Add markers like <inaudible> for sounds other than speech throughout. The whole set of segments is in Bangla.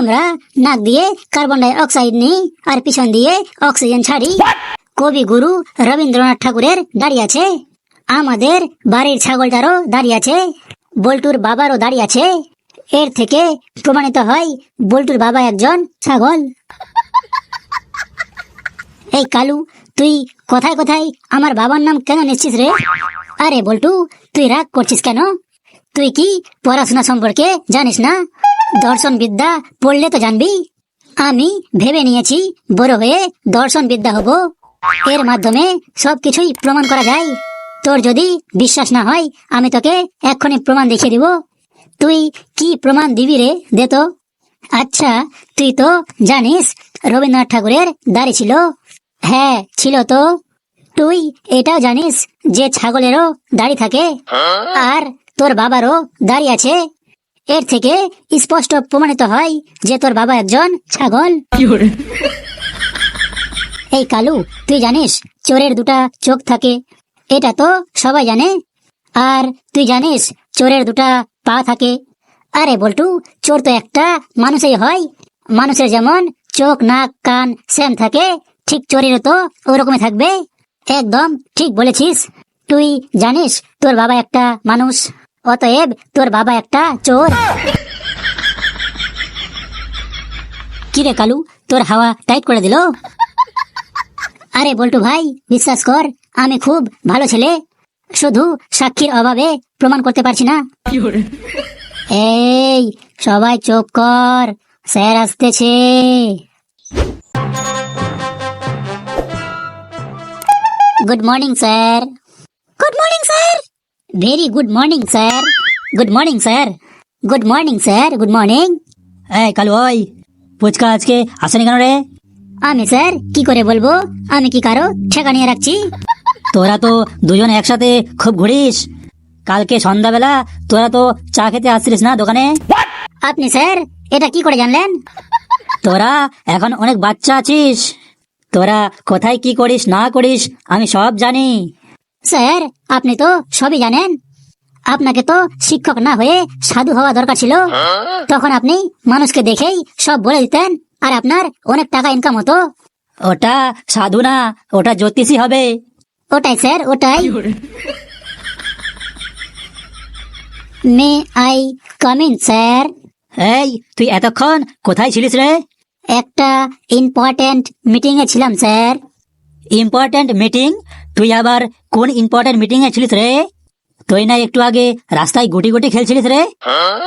আমরা নাক দিয়ে কার্বন ডাই অক্সাইড নিই আর পিছন দিয়ে অক্সিজেন ছাড়ি। কবি গুরু রবীন্দ্রনাথ ঠাকুরের দাঁড়িয়ে আছে। আমাদের বাড়ির ছাগলটারও দাঁড়িয়ে আছে। বল্টুর বাবারও দাঁড়িয়ে আছে। এর থেকে প্রমাণিত হয় বল্টুর বাবা একজন ছাগল। এই কালু তুই কোথায় কোথায় আমার বাবার নাম কেন নিচ্ছিস রে? আরে বল্টু তুই রাগ করছিস কেন? তুই কি পড়াশোনা সম্পর্কে জানিস না? দর্শন বিদ্যা পড়লে তো জানবি। আমি ভেবে নিয়েছি বড় হয়ে দর্শন বিদ্যা হব। এর মাধ্যমে সবকিছুই প্রমাণ করা যায়। তোর যদি বিশ্বাস না হয় আমি তোকে এক্ষুনি প্রমাণ দেখিয়ে দিব। তুই কি প্রমাণ দিবি রে দে তো। আচ্ছা তুই তো জানিস রবীন্দ্রনাথ ঠাকুরের দাড়ি ছিল। হ্যাঁ ছিল তো। তুই এটাও জানিস যে ছাগলেরও দাড়ি থাকে। আর তোর বাবারও দাড়ি আছে। এর থেকে স্পষ্ট প্রমাণিত হয় যে তোর বাবা একজন ছাগল। এই কালু তুই জানিস চোরের দুটা চোখ থাকে? এটা তো সবাই জানে। আর তুই জানিস চোরের দুটা পা থাকে? আরে বল্টু চোর তো একটা মানুষই হয়। মানুষের যেমন চোখ নাক কান সেম থাকে ঠিক চোরেরও তো ওরকমই থাকবে। একদম ঠিক বলেছিস। তুই জানিস তোর বাবা একটা মানুষ? অতএব তোর বাবা একটা চোর। কিরে কালু তোর হাওয়া টাইট করে দিল? আরে বল্টু ভাই বিশ্বাস কর আমি খুব ভালো ছেলে। শুধু সাক্ষীর অভাবে প্রমাণ করতে পারছি না। এই সবাই চোখ কর স্যার আসতেছে। Good morning sir. Good morning sir. Very good morning sir good morning sir good morning sir good morning এই কালু ওই পুচকা আজকে আসেনি কেন রে আমি স্যার কি করে বলব আমি কি কারও ঠেকা নিয়ে রাখছি তোরা তো দুজন একসাথে খুব ঘুরিস কালকে সন্ধ্যাবেলা তোরা তো চা খেতে আসছিলিস না দোকানে আপনি স্যার এটা কি করে জানলেন তোরা এখন অনেক বাচ্চা আছিস তোরা কোথায় কি করিস না করিস আমি সব জানি স্যার আপনি তো সবই জানেন। আপনাকে তো শিক্ষক না হয়ে সাধু হওয়া দরকার ছিল। তখন আপনি মানুষকে দেখেই সব বলে দিতেন আর আপনার অনেক টাকা ইনকাম হতো। ওটা সাধু না ওটা জ্যোতিষী হবে। ওটাই স্যার ওটাই। May I come in sir. এই তুই এতক্ষণ কোথায় ছিলিস রে? একটা ইম্পর্টেন্ট মিটিং এ ছিলাম স্যার। Important meeting? তুই আবার কোন ইম্পর্টেন্ট মিটিং এ ছিলিস রে? তুই না একটু আগে রাস্তায় গুটি গুটি খেলছিলিস রে?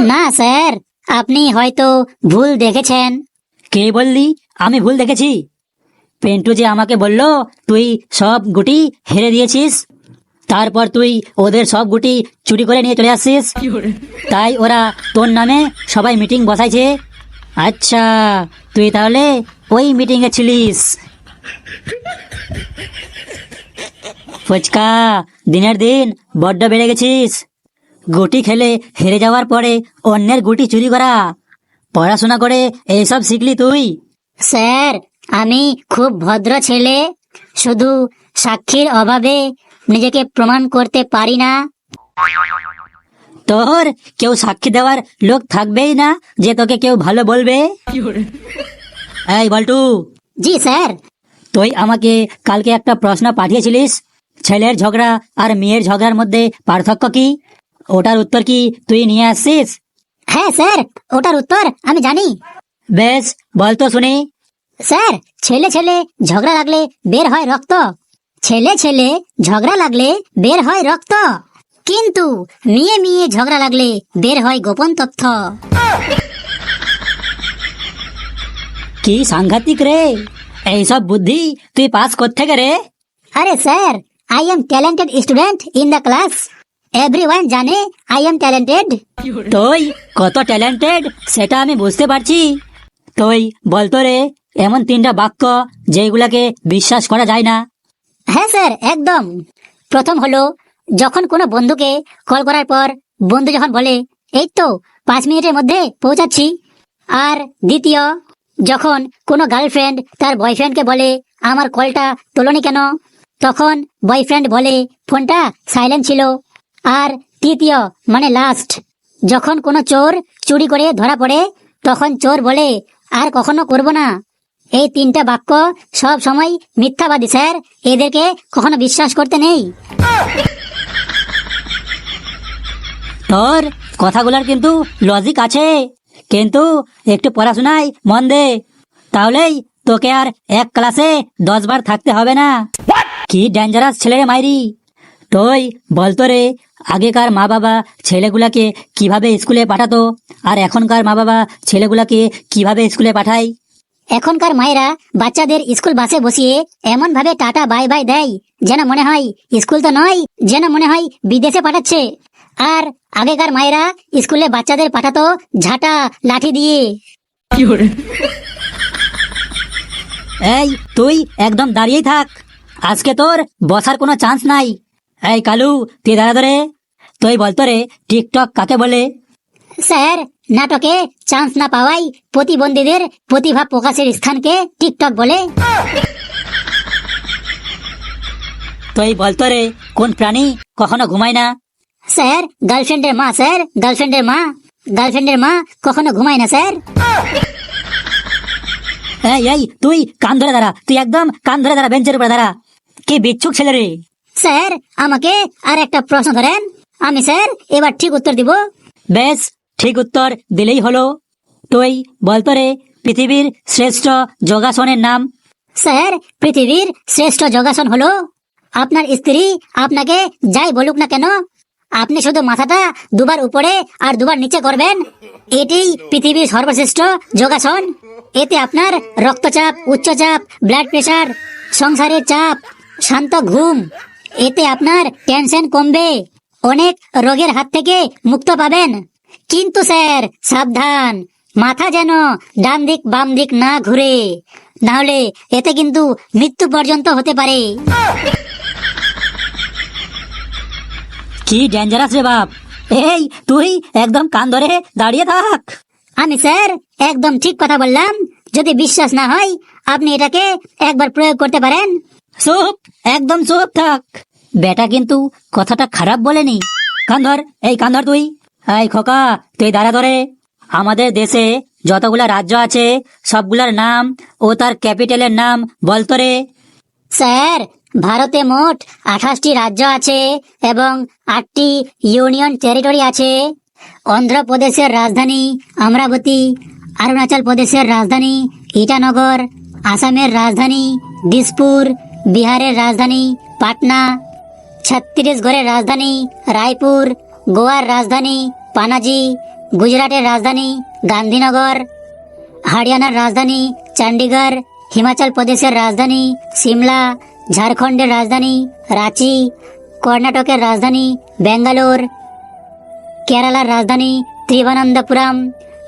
না স্যার। আপনি হয়তো ভুল দেখেছেন। কে বললি? আমি ভুল দেখেছি। পেন্টু যে আমাকে বলল তুই সব গুটি হেরে দিয়েছিস। তারপর তুই ওদের সব গুটি চুরি করে নিয়ে চলে আসছিস। তাই ওরা তোর নামে সবাই মিটিং বসাইছে। আচ্ছা তুই তাহলে ওই মিটিং এ ছিলিস। ফুচকা দিনের দিন বড্ড বেড়ে গেছিস। গুটি খেলে হেরে যাওয়ার পরে অন্যের গুটি চুরি করা। পড়াশোনা করে এইসব শিখলি তুই? স্যার আমি খুব ভদ্র ছেলে। শুধু সাক্ষীর অভাবে নিজেকে প্রমাণ করতে পারি না। তোর কেউ সাক্ষী দেওয়ার লোক থাকবেই না যে তোকে কেউ ভালো বলবে? <laughs> এই বল্টু। জি স্যার। তুই আমাকে কালকে একটা প্রশ্ন পাঠিয়েছিলিস? ছেলের ঝগড়া আর মেয়ের ঝগড়ার মধ্যে পার্থক্য কি? ওটার উত্তর কি তুই নিয়ে আসছিস? হ্যাঁ স্যার ওটার উত্তর আমি জানি। বেশ বলতো শুনি। স্যার ছেলে ছেলে ঝগড়া লাগলে বের হয় রক্ত। ছেলে ছেলে ঝগড়া লাগলে বের হয় রক্ত। কিন্তু মেয়ে মেয়ে ঝগড়া লাগলে বের হয় গোপন তথ্য। কি সাংঘাতিক রে? এইসব বুদ্ধি তুই পাস কোত্থেকে রে? আরে sir I am talented student in the class everyone জানে আই এম ট্যালেন্টেড তুই কত ট্যালেন্টেড সেটা আমি বুঝতে পারছি। তুই বলতো রে এমন তিনটা বাক্য যেগুলাকে বিশ্বাস করা যায় না। হ্যাঁ স্যার একদম। প্রথম হলো যখন কোনো বন্ধুকে কল করার পর বন্ধু যখন বলে এই তো পাঁচ মিনিটের মধ্যে পৌঁছাচ্ছি। আর দ্বিতীয় যখন কোনো গার্লফ্রেন্ড তার বয়ফ্রেন্ডকে বলে আমার কলটা তোলনি কেন? তখন বয়ফ্রেন্ড বলে, ফোনটা সাইলেন্ট ছিল। আর তৃতীয় মানে লাস্ট যখন কোনো চোর চুরি করে ধরা পড়ে, তখন চোর বলে, আর কখনো করব না। এই তিনটা বাক্য সব সময় মিথ্যাবাদী, স্যার। এদেরকে কখনো বিশ্বাস করতে নেই। তোর কথাগুলোর কিন্তু লজিক আছে। কিন্তু একটু পড়াশোনায় মন দে। তাহলেই তোকে আর এক ক্লাসে দশ বার থাকতে হবে না। কি ডেঞ্জারাস ছেলে রে মাইরি? তুই বলতো রে আগেকার মা বাবা ছেলেগুলাকে কীভাবে স্কুলে পাঠাতো? আর এখনকার মা বাবা ছেলেগুলাকে কীভাবে স্কুলে পাঠায়? এখনকার মায়েরা বাচ্চাদের স্কুল বাসে বসিয়ে এমন ভাবে টাটা বাই বাই দেয় যেন মনে হয় স্কুল তো নয় যেন মনে হয় বিদেশে পাঠাচ্ছে। আর আগেকার মায়েরা স্কুলে বাচ্চাদের পাঠাতো ঝাঁটা লাঠি দিয়ে। এই তুই একদম দাঁড়িয়েই থাক। আজকে তোর বসার কোনো চান্স নাই। এই কালু তুই দাঁড়া ধরে। তুই বলতো রে টিকটক কাকে বলে? স্যার নাটকে চান্স না পাওয়াই প্রতিবন্ধীদের প্রতিভা প্রকাশের স্থানকে টিকটক বলে। তুই বলতো রে কোন প্রাণী কখনো ঘুমায় না? স্যার গার্লফ্রেন্ডের মা স্যার গার্লফ্রেন্ডের মা গার্লফ্রেন্ডের মা কখনো ঘুমায় না স্যার। এই এই তুই কান ধরে দাঁড়া তুই একদম কান ধরে দাঁড়া বেঞ্চের উপরে দাঁড়া। কি বিচ্ছুক ছেলে রে? স্যার আমাকে আর একটা প্রশ্ন ধরেন। আমি স্যার এবার ঠিক উত্তর দিব। বেশ ঠিক উত্তর দিলেই হলো। তুই বলতো রে পৃথিবীর শ্রেষ্ঠ যোগাসনের নাম। স্যার পৃথিবীর শ্রেষ্ঠ যোগাসন হলো আপনার স্ত্রী আপনাকে যাই বলুক না কেন আপনি শুধু মাথাটা দুবার উপরে আর দুবার নিচে করবেন। এটি পৃথিবীর সর্বশ্রেষ্ঠ যোগাসন। এতে আপনার রক্তচাপ উচ্চচাপ ব্লাড প্রেশার সংসারের চাপ শান্ত ঘুম। এতে আপনার টেনশন কমবে। অনেক রোগের হাত থেকে মুক্ত পাবেন। কিন্তু স্যার সাবধান। মাথা যেন ডান দিক বাম দিক না ঘুরে। নাহলে এতে কিন্তু মৃত্যু পর্যন্ত হতে পারে। কি ডেঞ্জারাস রে বাপ। এই তুই একদম কান ধরে দাঁড়িয়ে থাক। আমি স্যার একদম ঠিক কথা বললাম। যদি বিশ্বাস না হয় আপনি এটাকে একবার প্রয়োগ করতে পারেন। চুপ, একদম চুপ থাক। বেটা কিন্তু কথাটা খারাপ বলেনি। কান্ধর এই কান্ধর তুই। এই খোকা, তুই দাঁড়া ধরে। আমাদের দেশে যতগুলা রাজ্য আছে, সবগুলার নাম ও তার ক্যাপিটালের নাম বলতো রে। স্যার, ভারতে মোট আঠাশটি রাজ্য আছে এবং আটটি ইউনিয়ন টেরিটরি আছে। অন্ধ্রপ্রদেশের রাজধানী অমরাবতী অরুণাচল প্রদেশের রাজধানী ইটানগর, আসামের রাজধানী দিসপুর বিহারের রাজধানী, পাটনা, ছত্তিশগড়ের রাজধানী, রায়পুর, গোয়ার রাজধানী, পানাজি, গুজরাটের রাজধানী, গান্ধীনগর, হরিয়ানার রাজধানী চণ্ডীগড় হিমাচল প্রদেশের রাজধানী, সিমলা, ঝাড়খণ্ডের রাজধানী, রাঁচি, কর্ণাটকের রাজধানী ব্যাঙ্গালোর কেরালার রাজধানী ত্রিবানন্দপুরম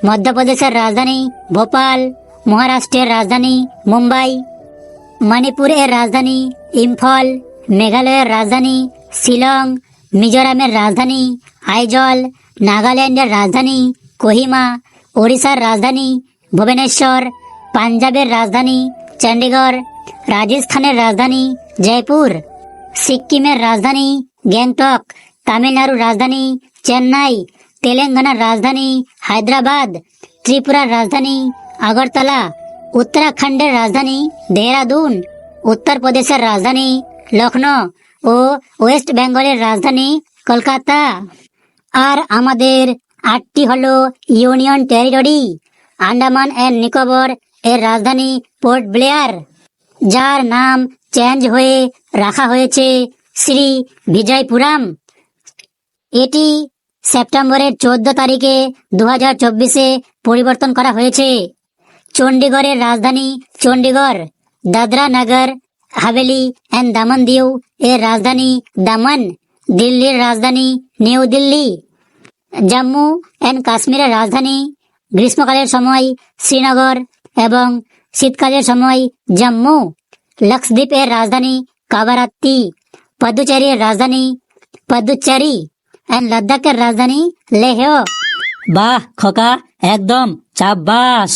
মধ্যপ্রদেশের রাজধানী, ভোপাল, মহারাষ্ট্রের রাজধানী, মুম্বাই মণিপুরের রাজধানী, ইম্ফল, মেঘালয়ের রাজধানী, শিলং, মিজোরামের রাজধানী, আইজল, নাগাল্যান্ডের রাজধানী, কোহিমা, ওড়িশার রাজধানী, ভুবনেশ্বর, পাঞ্জাবের রাজধানী, চণ্ডীগড়, রাজস্থানের রাজধানী, জয়পুর, সিকিমের রাজধানী, গ্যাংটক, তামিলনাড়ুর রাজধানী, চেন্নাই, তেলেঙ্গানার রাজধানী, হায়দ্রাবাদ, ত্রিপুরার রাজধানী, আগরতলা উত্তরাখণ্ডের রাজধানী দেহরাদুন উত্তরপ্রদেশের রাজধানী লখনৌ ও ওয়েস্ট বেঙ্গলের রাজধানী কলকাতা। আর আমাদের আটটি হলো union territory, Andaman and Nicobar এর রাজধানী পোর্ট ব্লেয়ার, যার নাম চেঞ্জ হয়ে রাখা হয়েছে শ্রী বিজয়পুরম। এটি সেপ্টেম্বরের চোদ্দ তারিখে দু হাজার চব্বিশে পরিবর্তন করা হয়েছে। চণ্ডীগড়ের রাজধানী চণ্ডীগড় দাদরা নগর, হাভেলি অ্যান্ড দামন দিউ এর রাজধানী দামন, দিল্লির রাজধানী নিউ দিল্লি। জম্মু অ্যান্ড কাশ্মীরের রাজধানী গ্রীষ্মকালের সময় শ্রীনগর এবং শীতকালের সময় জম্মু। লক্ষদ্বীপের রাজধানী কাবারাত্তি, পদুচেরির রাজধানী পদুচেরি অ্যান্ড লাদাখের রাজধানী লেহ বাহ, খোকা, একদম চাব্বাস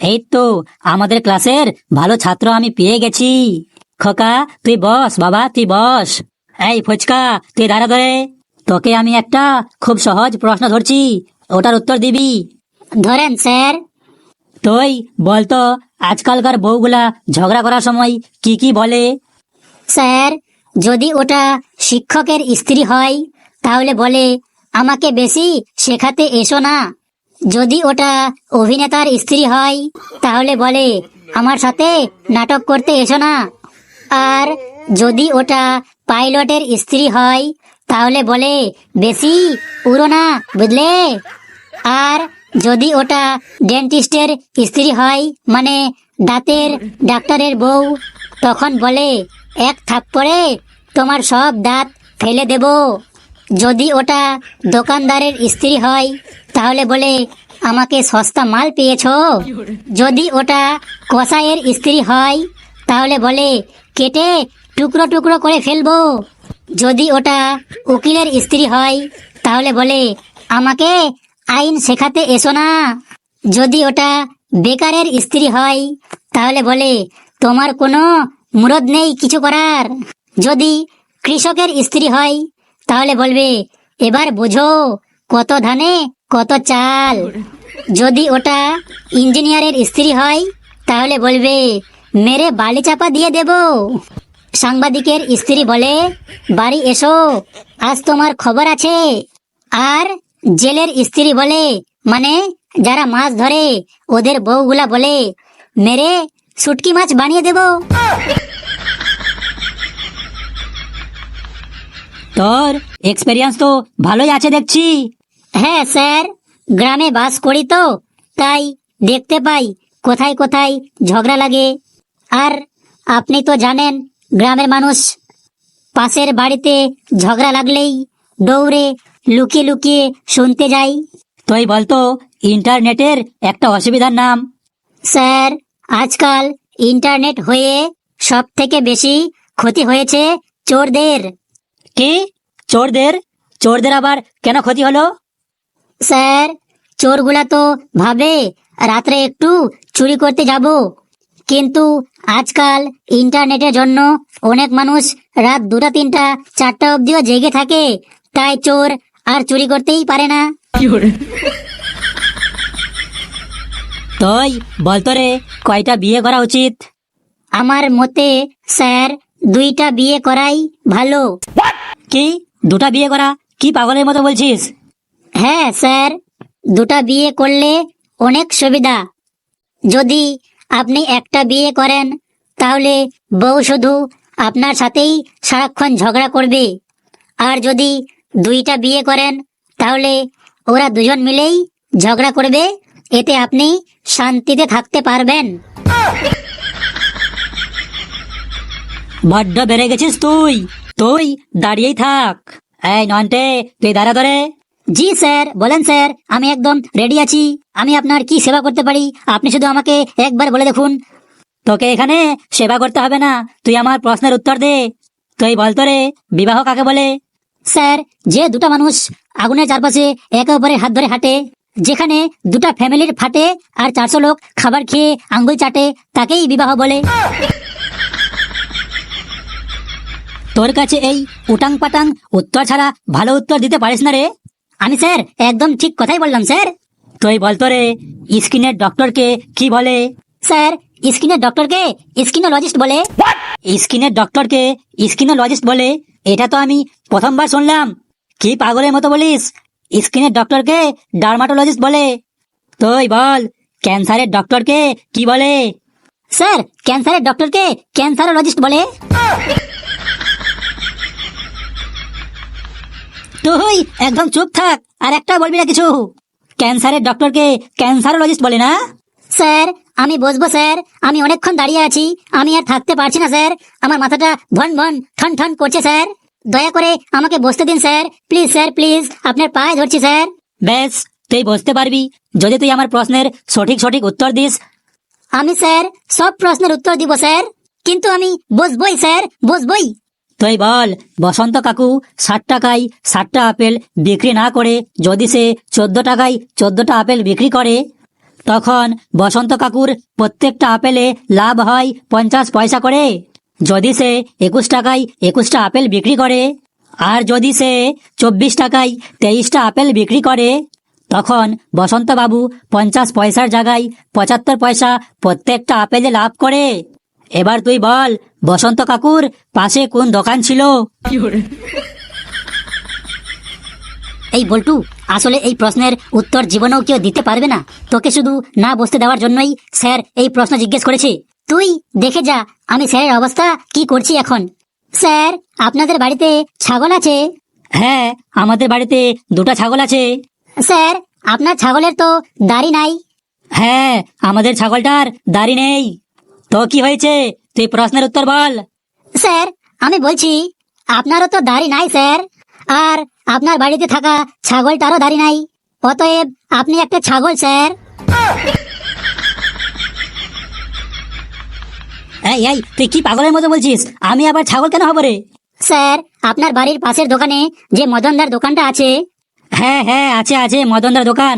এই তো আমাদের ক্লাসের ভালো ছাত্র আমি পেয়ে গেছি। খোকা তুই বস বাবা তুই বস। এই ফুচকা তুই দাঁড়া ধরে। তোকে আমি একটা খুব সহজ প্রশ্ন ধরছি ওটার উত্তর দিবি। ধরেন স্যার। তুই বলতো আজকালকার বউগুলা ঝগড়া করার সময় কি কি বলে? স্যার যদি ওটা শিক্ষকের স্ত্রী হয় তাহলে বলে আমাকে বেশি শেখাতে এসো না। যদি ওটা অভিনেতার স্ত্রী হয়, তাহলে বলে, আমার সাথে নাটক করতে এসো না। আর যদি ওটা পাইলটের স্ত্রী হয়, তাহলে বলে, বেশি উড়ো না, বুঝলে? আর যদি ওটা ডেন্টিস্টের স্ত্রী হয় মানে দাঁতের ডাক্তারের বউ, তখন বলে, এক থাপ্পড়ে তোমার সব দাঁত ফেলে দেব। যদি ওটা দোকানদারের স্ত্রী হয় তাহলে বলে, আমাকে সস্তা মাল পেয়েছ? যদি ওটা কসাইয়ের স্ত্রী হয়, তাহলে বলে, কেটে টুকরো টুকরো করে ফেলব। যদি ওটা উকিলের স্ত্রী হয়, তাহলে বলে, আমাকে আইন শেখাতে এসো না। যদি ওটা বেকারের স্ত্রী হয়, তাহলে বলে, তোমার কোনো মুরদ নেই কিছু করার। যদি কৃষকের স্ত্রী হয়, তাহলে বলবে, এবার বোঝো কত ধানে কত চাল? যদি ওটা ইঞ্জিনিয়ারের স্ত্রী হয়, তাহলে বলবে, মেরে বালি চাপা দিয়ে দেব। সাংবাদিকের স্ত্রী বলে, বাড়ি এসো, আজ তোমার খবর আছে। আর জেলের স্ত্রী বলে মানে যারা মাছ ধরে, ওদের বউগুলা বলে, মেরে শুটকি মাছ বানিয়ে দেব। তোর এক্সপেরিয়েন্স তো ভালোই আছে দেখছি। হ্যাঁ স্যার। গ্রামে বাস করি তো তাই দেখতে পাই কোথায় কোথায় ঝগড়া লাগে। আর আপনি তো জানেন গ্রামের মানুষ পাশের বাড়িতে ঝগড়া লাগলেই দৌড়ে লুকিয়ে লুকিয়ে শুনতে যাই তুই বলতো ইন্টারনেটের একটা অসুবিধার নাম। স্যার আজকাল ইন্টারনেট হয়ে সব থেকে বেশি ক্ষতি হয়েছে চোরদের। কি? চোরদের? চোরদের আবার কেন ক্ষতি হলো? স্যার চোরগুলা তো ভাবে রাত্রে একটু চুরি করতে যাব। কিন্তু আজকাল ইন্টারনেটের জন্য অনেক মানুষ রাত দুটা তিনটা চারটা অবধিও জেগে থাকে। তাই চোর আর চুরি করতেই পারে না। তুই বলতো রে কয়টা বিয়ে করা উচিত? আমার মতে স্যার দুইটা বিয়ে করাই ভালো। কি? দুটা বিয়ে করা? কি পাগলের মতো বলছিস? হ্যাঁ স্যার। দুটা বিয়ে করলে অনেক সুবিধা। যদি আপনি একটা বিয়ে করেন, তাহলে বউ শুধু আপনার সাথেই সারাক্ষণ ঝগড়া করবে। আর যদি দুইটা বিয়ে করেন, তাহলে ওরা দুজন মিলেই ঝগড়া করবে। এতে আপনি শান্তিতে থাকতে পারবেন। বড্ড বেড়ে গেছিস তুই। তুই দাঁড়িয়েই থাক। এই নন্টে, তুই দাঁড়া ধরে। জি, স্যার, বলেন, স্যার, আমি একদম রেডি আছি। আমি আপনার কি সেবা করতে পারি? আপনি শুধু আমাকে একবার বলে দেখুন। তোকে এখানে সেবা করতে হবে না। তুই আমার প্রশ্নের উত্তর দে। তুই বলতো রে বিবাহ কাকে বলে? স্যার, যে দুটা মানুষ আগুনের চারপাশে একে অপরের হাত ধরে হাঁটে, যেখানে দুটা ফ্যামিলির ফাটে আর চারশো লোক খাবার খেয়ে আঙ্গুল চাটে, তাকেই বিবাহ বলে। তোর কাছে এই উটাং পাটাং উত্তর ছাড়া ভালো উত্তর দিতে পারিস না রে। আমি স্যার একদম ঠিক কথাই বললাম স্যার। তুই বলতো রে স্কিনের ডক্টরকে কি বলে? স্যার স্কিনের ডক্টরকে স্কিনোলজিস্ট বলে। স্কিনের ডক্টরকে স্কিনোলজিস্ট বলে। এটা তো আমি প্রথমবার শুনলাম। কি পাগলের মতো বলিস? স্কিনের ডক্টরকে ডার্মাটোলজিস্ট বলে। তুই বল ক্যান্সারের ডক্টরকে কি বলে? স্যার ক্যান্সারের ডক্টরকে ক্যান্সারোলজিস্ট বলে। তুই একদম চুপ থাক আর একটা বলবি না কিছু। ক্যান্সারের ডক্টরকে ক্যান্সারোলজিস্ট বলে না? স্যার আমি বসবো স্যার। আমি অনেকক্ষণ দাঁড়িয়ে আছি। আমি আর থাকতে পারছি না স্যার। আমার মাথাটা ভন ভন ঠন ঠন করছে স্যার। দয়া করে আমাকে বসতে দিন স্যার। প্লিজ স্যার প্লিজ আপনার পায়ে ধরছি স্যার। বেশ তুই বসতে পারবি। যদি তুই আমার প্রশ্নের সঠিক সঠিক উত্তর দিস। আমি স্যার সব প্রশ্নের উত্তর দিব স্যার। কিন্তু আমি বসবই স্যার বসবই। তুই বল, বসন্ত কাকু, ষাট টাকায় ষাটটা আপেল বিক্রি না করে যদি সে চোদ্দ টাকায় চোদ্দটা আপেল বিক্রি করে, তখন বসন্ত কাকুর প্রত্যেকটা আপেলে লাভ হয় পঞ্চাশ পয়সা করে। যদি সে একুশ টাকায় একুশটা আপেল বিক্রি করে, আর যদি সে চব্বিশ টাকায় তেইশটা আপেল বিক্রি করে, তখন বসন্তবাবু পঞ্চাশ পয়সার জায়গায় পঁচাত্তর পয়সা প্রত্যেকটা আপেলে লাভ করে। এবার তুই বল বসন্ত কাকুর পাশে কোন দোকান ছিল? এই বল্টু আসলে এই প্রশ্নের উত্তর জীবনেও কেউ দিতে পারবে না। তোকে শুধু না বসতে দেওয়ার জন্যই স্যার এই প্রশ্ন জিজ্ঞেস করেছে। তুই দেখে যা আমি স্যারের অবস্থা কি করছি এখন। স্যার আপনাদের বাড়িতে ছাগল আছে? হ্যাঁ আমাদের বাড়িতে দুটো ছাগল আছে। স্যার আপনার ছাগলের তো দাড়ি নাই। হ্যাঁ আমাদের ছাগলটার দাড়ি নেই। তো কি হয়েছে? তুই প্রশ্নের উত্তর বল। স্যার আমি বলছি আপনারও তো দাড়ি নাই স্যার। আর আপনার বাড়িতে থাকা ছাগলটারও দাড়ি নাই। অতএব আপনি একটা ছাগল স্যার। এই এই তুই কি পাগলের মতো বলছিস? আমি আবার ছাগল কেন হব রে? স্যার আপনার বাড়ির পাশের দোকানে যে মদনদার দোকানটা আছে হ্যাঁ হ্যাঁ আছে আছে মদনদার দোকান।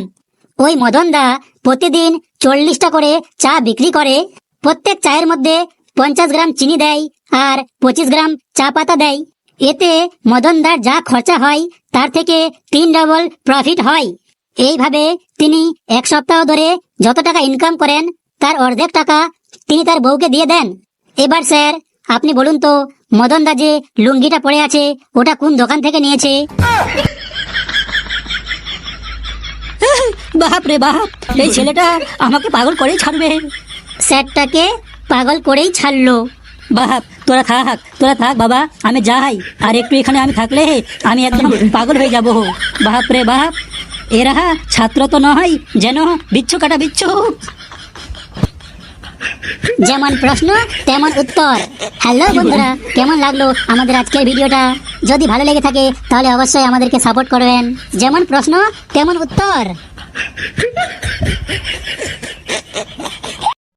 ওই মদনদা প্রতিদিন চল্লিশটা করে চা বিক্রি করে। প্রত্যেক চায়ের মধ্যে পঞ্চাশ গ্রাম চিনি দেয় আর পঁচিশ গ্রাম চা পাতা দেয়। এতে মদনদার যা খরচা হয়, তার থেকে তিন ডবল প্রফিট হয়। এইভাবে তিনি এক সপ্তাহ ধরে যত টাকা ইনকাম করেন, তার অর্ধেক টাকা তিনি তার বউকে দিয়ে দেন। এবার স্যার, আপনি বলুন তো, মদনদা যে লুঙ্গিটা পড়ে আছে, ওটা কোন দোকান থেকে নিয়েছে? বাপ রে বাপ, এই ছেলেটা আমাকে পাগল করেই ছাড়বে। স্যারটাকে পাগল করেই ছাড়লো। বাপ তোরা থাক তোরা থাক বাবা আমি যাই। আর একটু এখানে আমি থাকলে আমি একদম পাগল হয়ে যাব। বাপ রে বাপ এরা ছাত্র তো নয় যেন বিচ্ছু কাটা বিচ্ছু। যেমন প্রশ্ন তেমন উত্তর। হ্যালো বন্ধুরা কেমন লাগল আমাদের আজকের ভিডিওটা? যদি ভালো লেগে থাকে তাহলে অবশ্যই আমাদেরকে সাপোর্ট করবেন। যেমন প্রশ্ন তেমন উত্তর।